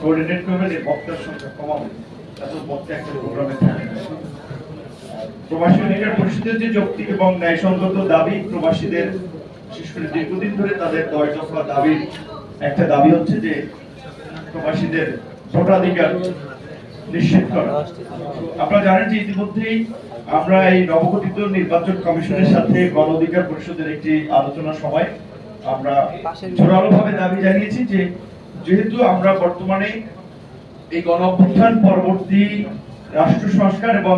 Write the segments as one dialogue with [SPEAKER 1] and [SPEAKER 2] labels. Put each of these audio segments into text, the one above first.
[SPEAKER 1] Coordinate করবেন এই বক্তার সংখ্যা কমাবেন এত বক্তা একটা প্রোগ্রামে থাকে প্রবাসী অধিকার পরিষদের যে যৌক্তিক এবং ন্যায়সঙ্গত দাবি প্রবাসীদের বিশেষ করে দীর্ঘদিন ধরে তাদের দশ দফা দাবির একটা দাবি হচ্ছে যে প্রবাসীদের ভোটাধিকার নিশ্চিত করা। আপনারা জানেন যে ইতিমধ্যেই আমরা এই নবগঠিত নির্বাচন কমিশনের সাথে গণ অধিকার পরিষদের একটি আলোচনা সভায় আমরা জোরালো ভাবে দাবি জানিয়েছি যে যেহেতু আমরা বর্তমানে এই গণঅভ্যুত্থান পরবর্তী রাষ্ট্র সংস্কার এবং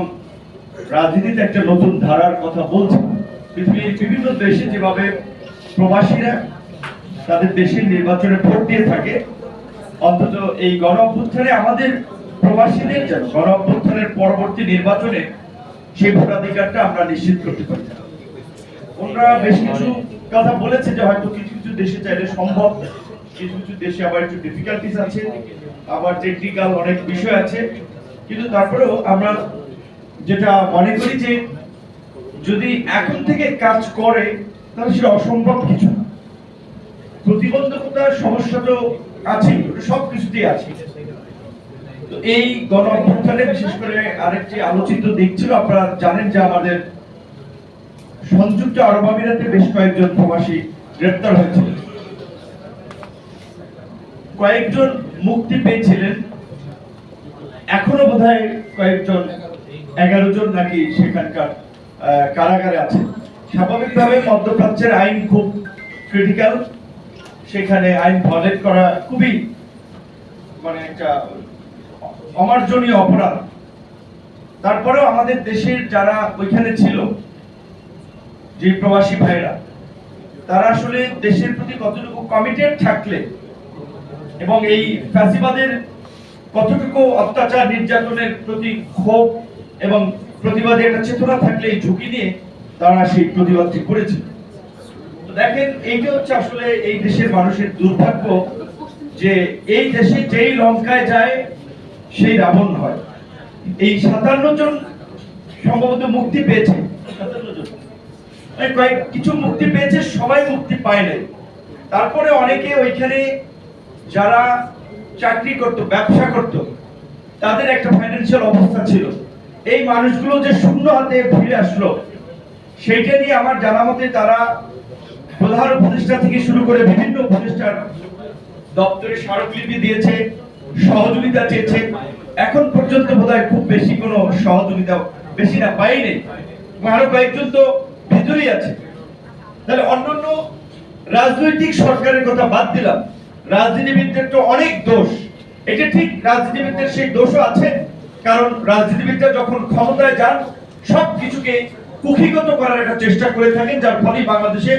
[SPEAKER 1] রাজনীতিতে একটা নতুন ধারার কথা বলছি, পৃথিবীর বিভিন্ন দেশে যেভাবে প্রবাসীরা তাদের দেশের নির্বাচনে ভোট দিয়ে থাকে, অন্তত এই গণ অভ্যুত্থানে আমাদের প্রবাসীদের যেন গণ অভ্যুত্থানের পরবর্তী নির্বাচনে সেই ভোটাধিকারটা আমরা নিশ্চিত করতে পারি। ওনারা বেশ কিছু কথা বলেছে যে হয়তো কিছু কিছু দেশে চাইলে সম্ভব কিছু কিছু দেশে আবার একটু ডিফিকাল্টিস আছে, আবার টেকনিক্যাল অনেক বিষয় আছে। কিন্তু তারপরেও আমরা যেটা মনে করি যে, যদি এখন থেকে কাজ করে, তাহলে সেটা অসম্ভব কিছু না। প্রতিবন্ধকতার সমস্যা তো আছে সব কিছুতেই আছে। তো এই গণ অভ্যুত্থানে বিশেষ করে আরেকটি আলোচিত দিক ছিল, আপনারা জানেন যে আমাদের সংযুক্ত আরব আমিরাতে বেশ কয়েকজন প্রবাসী গ্রেপ্তার হয়েছিল কয়েকজন মুক্তি পেয়েছিলেন। এখনও বোধহয় কয়েকজন, এগারো জন নাকি সেখানকার কারাগারে আছে স্বাভাবিকভাবে মধ্যপ্রাচ্যের আইন খুব ক্রিটিক্যাল সেখানে আইন ভলেট করা খুবই মানে একটা অমার্জনীয় অপরাধ। তারপরেও আমাদের দেশের যারা ওইখানে ছিল, যে প্রবাসী ভাইরা তারা আসলে দেশের প্রতি কতটুকু কমিটেড থাকলে এবং এই ফ্যাসিবাদের কতটুকু অত্যাচার নির্যাতনের প্রতি ক্ষোভ এবং প্রতিবাদে একটা চেতনা থাকলে ঝুঁকি নিয়ে তারা সেই প্রতিবাদটি করেছে। দেখেন, এইটা হচ্ছে আসলে এই দেশের মানুষের দুর্ভাগ্য যে এই দেশে যেই লঙ্কায় যায়, সেই রাবণ হয়। এই সাতান্ন জন সম্ভবত মুক্তি পেয়েছে। মানে কয়েক, কিছু মুক্তি পেয়েছে, সবাই মুক্তি পায় নাই। তারপরে অনেকে ওইখানে যারা চাকরি করত, ব্যবসা করত, তাদের একটা ফাইন্যান্সিয়াল অবস্থা ছিল। এই মানুষগুলো যে শূন্য হাতে ফিরে আসলো, সেইটা নিয়ে আমার জানা মতে তারা প্রধান উপদেষ্টা থেকে শুরু করে বিভিন্ন উপদেষ্টার দপ্তরে স্মারকলিপি দিয়েছে, সহযোগিতা চেয়েছে। এখন পর্যন্ত বোধহয় খুব বেশি কোনো সহযোগিতা বেশি না পাইনি আরও কয়েকজন তো ভিতরেই আছে। তাহলে অন্যান্য রাজনৈতিক সরকারের কথা বাদ দিলাম। রাজনীতিবিদদের তো অনেক দোষ। এটা ঠিক রাজনীতিবিদদের সেই দোষও আছে, কারণ রাজনীতিবিদরা যখন ক্ষমতায় যান সব কিছুকে কুখিগত করার একটা চেষ্টা করে থাকেন, যার ফলে বাংলাদেশে